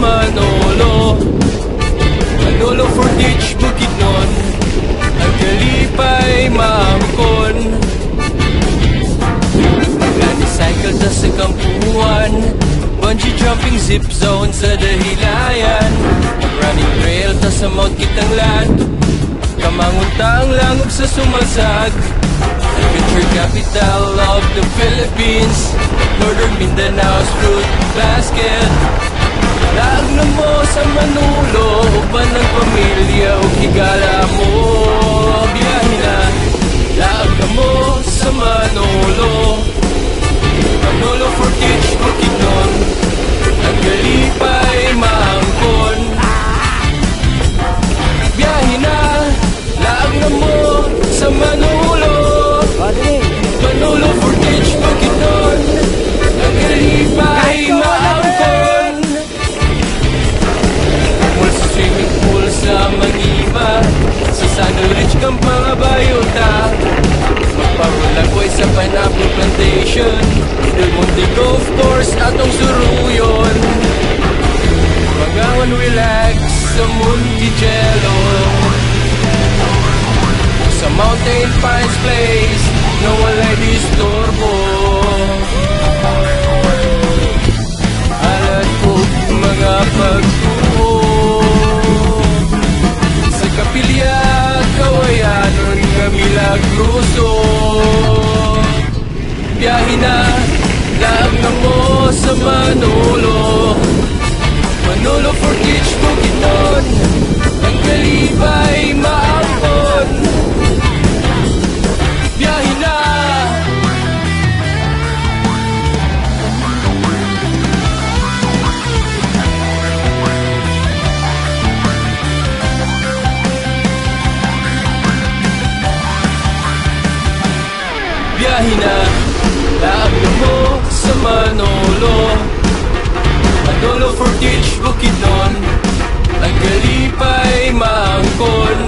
Manolo. For ditch Bukidnon Ang kalipay maangkon Magla-cycle ta sa kampuan Bungee jumping zip zone sa dahilayan. Running trail ta sa Mount Kitanglan. Kamanguntang langog sa sumasag. Adventure capital of the Philippines. Northern Mindanao's fruit basket Laag na mo sa Manulo Uban ng pamilya o higala sa pineapple plantation. Golf Course atong suruyon. Relax sa Monticello Sa Mountain Pines Place Na walay hina Laagyo mo sa Manolo. Manolo Fortich Bukidnon. Ang kalipay maangkon.